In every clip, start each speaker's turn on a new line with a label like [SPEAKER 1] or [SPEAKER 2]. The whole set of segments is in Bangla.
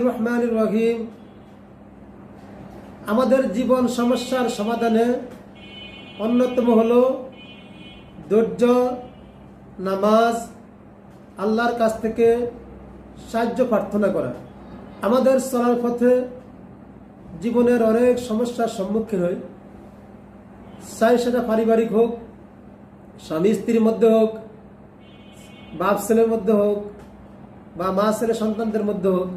[SPEAKER 1] রহমান রহিম। আমাদের জীবন সমস্যার সমাধানে অন্যতম হল ধৈর্য, নামাজ, আল্লাহর কাছ থেকে সাহায্য প্রার্থনা করা। আমাদের চলার পথে জীবনের অনেক সমস্যার সম্মুখীন হই। চাই সেটা পারিবারিক হোক, স্বামী স্ত্রীর মধ্যে হোক বাপ ছেলের মধ্যে হোক বা মা ছেলে সন্তানদের মধ্যে হোক,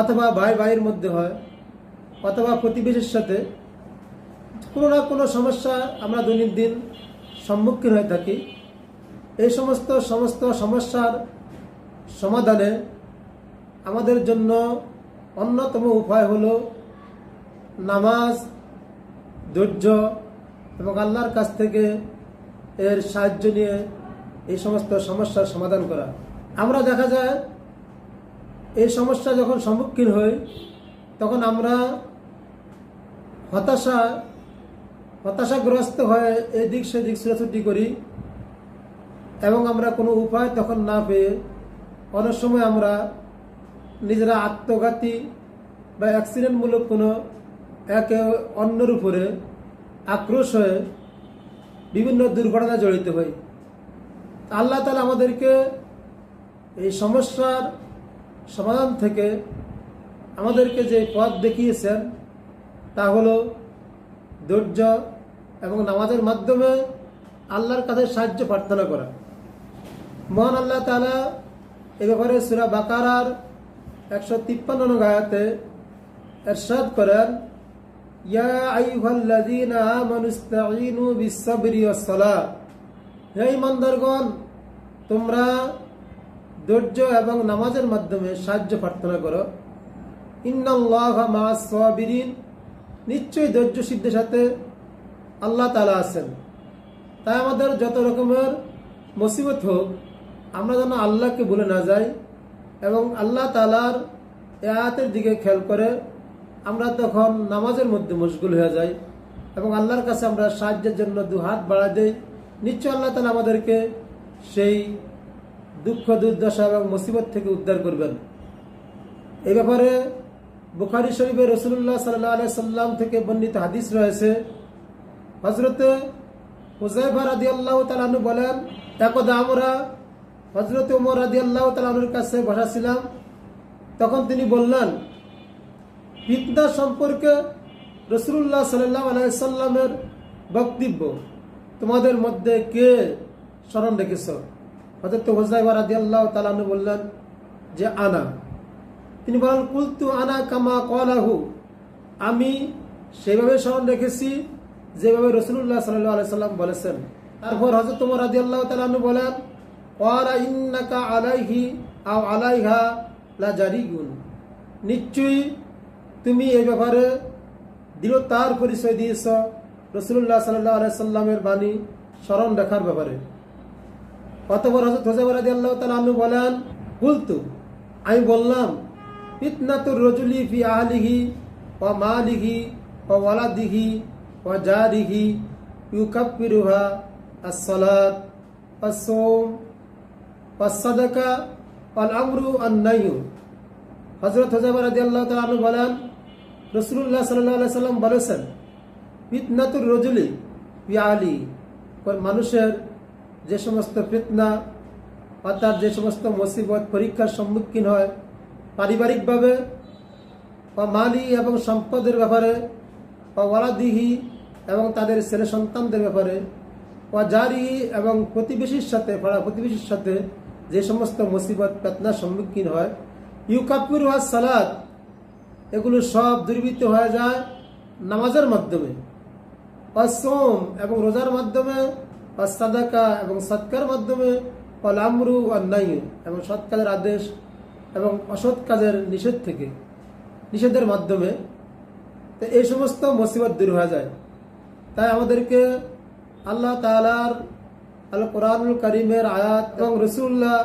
[SPEAKER 1] অথবা ভাই ভাইয়ের মধ্যে হয়, অথবা প্রতিবেশীর সাথে, কোনো না কোনো সমস্যা আমরা দৈনন্দিন সম্মুখীন হয়ে থাকি। এই সমস্ত সমস্ত সমস্যার সমাধানে আমাদের জন্য অন্যতম উপায় হলো নামাজ, ধৈর্য এবং আল্লাহর কাছ থেকে এর সাহায্য নিয়ে এই সমস্ত সমস্যার সমাধান করা। আমরা দেখা যায়, এই সমস্যা যখন সম্মুখীন হই, তখন আমরা হতাশা, হতাশাগ্রস্ত হয়ে এদিক সেদিক ছোটাছুটি করি এবং আমরা কোনো উপায় তখন না পেয়ে অনেক সময় আমরা নিজেরা আত্মঘাতী বা অ্যাক্সিডেন্টমূলক কোনো একে অন্যের উপরে আক্রোশ হয়ে বিভিন্ন দুর্ঘটনা জড়িত হই। আল্লাহ তালা আমাদেরকে এই সমস্যার সমাধান থেকে আমাদেরকে যে পথ দেখিয়েছেন, তা হলো ধৈর্য এবং নামাজের মাধ্যমে আল্লাহর কাছে সাহায্য প্রার্থনা করা। মহান আল্লাহ তালা এ ব্যাপারে সুরা বাকারার একশো তিপ্পান্ন গায়াতে এরশাদ করেন, ইয়া আইয়ুহাল্লাযীনা আমানু ইসতাঈনু বিস-সাবরি হে ইমানদারগণ, তোমরা ধৈর্য এবং নামাজের মাধ্যমে সাহায্য প্রার্থনা করো। ইন্নাল্লাহা মা'আস সাবিরিন। নিশ্চয়ই ধৈর্য সিদ্ধের সাথে আল্লাহ তাআলা আছেন। তাই আমাদের যত রকমের মুসিবত হোক, আমরা যেন আল্লাহকে ভুলে না যাই এবং আল্লাহ তালার এ আয়াতের দিকে খেয়াল করে আমরা তখন নামাজের মধ্যে মশগুল হয়ে যাই এবং আল্লাহর কাছে আমরা সাহায্যের জন্য দু হাত বাড়া দেই। নিশ্চয় আল্লাহ তালা আমাদেরকে সেই দুঃখ, দুর্দশা এবং মুসিবত থেকে উদ্ধার করবেন। এই ব্যাপারে বুখারি শরীফে রসুল্লাহ সাল্লাহ আলাই সাল্লাম থেকে বর্ণিত হাদিস রয়েছে। হজরতে হুজাইফা রাদি আল্লাহ তালানু বলেন একদা আমরা হজরত উমর রাদি আল্লাহ তালানুর কাছে বসাছিলাম। তখন তিনি বললেন, ফিতনা সম্পর্কে রসুল্লাহ সাল্লাহ আলাইসাল্লামের বক্তব্য। তোমাদের মধ্যে কে স্মরণ রেখেছ? হজরত হুজাইফা রাদি আল্লাহ তালানু বললেন, যে আনা। তিনি বলেন, কুলতু আনা কামা কলাহু আমি সেইভাবে স্মরণ রেখেছি যেভাবে রসুল্লাহ সাল্লাহ আলাইসাল্লাম বলেছেন। তারপর হজরত তোমার রাজি আল্লাহ তালু বলেন ওয়ারা ইন্নাকা আলাইহি আও আলাইহা লা জারিগুন নিশ্চয়ই তুমি এই ব্যাপারে দৃঢ়তার পরিচয় দিয়েছ। রসুল্লাহ সাল্লাহ আলাইসাল্লামের বাণী স্মরণ রাখার ব্যাপারে। অতপর হজরত আল্লাহ তালা আনু বলেন বলতু আমি বললাম ইতনাতুর রজুলি ফি আহলিহি ও মালিহি ও ওয়ালাদিহি ও জারিহি ইউকাপ্পিরুহা আসসালাত আসোম সাদাকা আল আমরু আন্নাইউ হজরত হোজাবর আদি আল্লাহ তালা আনু বলেন রসুল্লাহ সাল্লাহ আলাইসাল্লাম বলেছেন ফিতনাতুর রজুলি পিয়ালি মানুষের যে সমস্ত ফিতনা অর্থাৎ যে সমস্ত মুসিবত, পরীক্ষার সম্মুখীন হয় পারিবারিকভাবে বা মালি এবং সম্পদের ব্যাপারে বা ওয়ালাদিহি এবং তাদের ছেলে সন্তানদের ব্যাপারে বা জারি এবং প্রতিবেশীর সাথে, পাড়া প্রতিবেশীর সাথে যে সমস্ত মুসিবত পেতনার সম্মুখীন হয়। ইউকাপুর ওয়া সালাদ এগুলো সব দুর্বৃত্ত হয়ে যায় নামাজের মাধ্যমে। অসোম এবং রোজার মাধ্যমে সাদাকা এবং সৎকার মাধ্যমে অলামরু অন্যায় এবং সৎ কাজের আদেশ এবং অসৎ কাজের নিষেধ থেকে, নিষেধের মাধ্যমে। তো এই সমস্ত মুসিবত দূর হয়ে যায়। তাই আমাদেরকে আল্লাহ তালার আল কোরআনুল করিমের আয়াত এবং রসুল্লাহ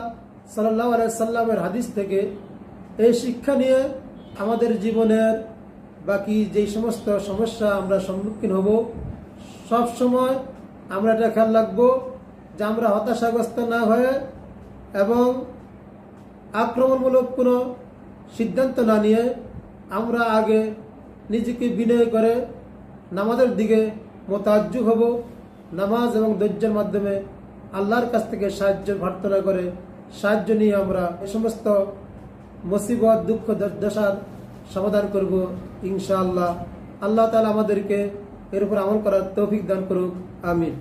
[SPEAKER 1] সাল্লাহ সাল্লামের হাদিস থেকে এই শিক্ষা নিয়ে আমাদের জীবনের বাকি যেই সমস্ত সমস্যা আমরা সম্মুখীন হব সব সময় আমরা এটা খেয়াল রাখব যে আমরা হতাশাগ্রস্ত না হয়ে এবং আক্রমণমূলক কোনো সিদ্ধান্ত না নিয়ে আমরা আগে নিজেকে বিনয় করে নামাজের দিকে মোতাজ্জু হব। নামাজ এবং ধৈর্যের মাধ্যমে আল্লাহর কাছ থেকে সাহায্য প্রার্থনা করে সাহায্য নিয়ে আমরা এ সমস্ত মুসিবত, দুঃখ দশার সমাধান করব ইনশাআল্লাহ। আল্লাহ তালা আমাদেরকে এর উপর আমল করার তৌফিক দান করুক আমিন।